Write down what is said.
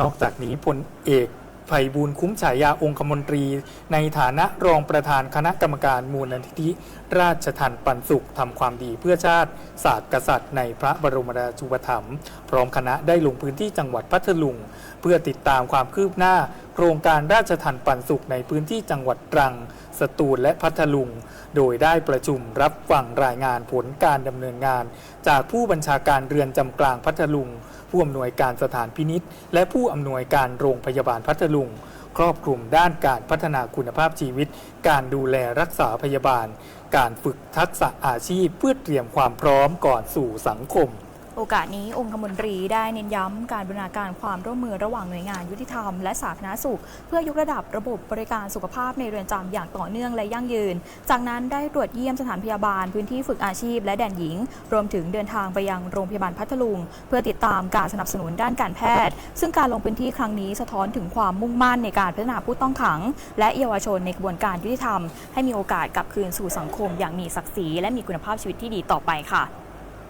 นอกจากนี้พลเอกไพบูลคุ้มฉายาองคมนตรี ในฐานะรองประธานคณะกรรมการมูลนิธิ ราชทันปันสุขทำความดีเพื่อชาติ ศาสตร์กษัตริย์ในพระบรมราชูปถัมภ์พร้อมคณะได้ลงพื้นที่จังหวัดพัทลุง เพื่อติดตามความคืบหน้า ครงการราชทันปันสุขในพื้นที่จังหวัดตรัง สตูลและพัทลุง โดยได้ประชุมรับฟังรายงานผลการดำเนินงาน จากผู้บัญชาการเรือนจำกลางพัทลุง ผู้อำนวยการสถานพินิษและผู้อำนวยการโรงพยาบาลพัทลุงครอบคลุมด้านการพัฒนาคุณภาพชีวิต การดูแลรักษาพยาบาล การฝึกทักษะอาชีพเพื่อเตรียมความพร้อมก่อนสู่สังคม โอกาสนี้องคมนตรีได้เน้นย้ำการบรณาการความร่วมมือระหว่างหน่วยงานยุติธรรมและสาธารณสุข เพื่อยกระดับระบบบริการสุขภาพในเรือนจำอย่างต่อเนื่องและยั่งยืน จากนั้นได้ตรวจเยี่ยมสถานพยาบาลพื้นที่ฝึกอาชีพและแดนหญิง รวมถึงเดินทางไปยังโรงพยาบาลพัทลุง เพื่อติดตามการสนับสนุนด้านการแพทย์ ซึ่งการลงพื้นที่ครั้งนี้สะท้อนถึงความมุ่งมั่นในการพัฒนาผู้ต้องขัง และเยาวชนในกระบวนการยุติธรรม ให้มีโอกาสกลับคืนสู่สังคม อย่างมีศักดิ์ศรีและมีคุณภาพชีวิตที่ดีต่อไปค่ะ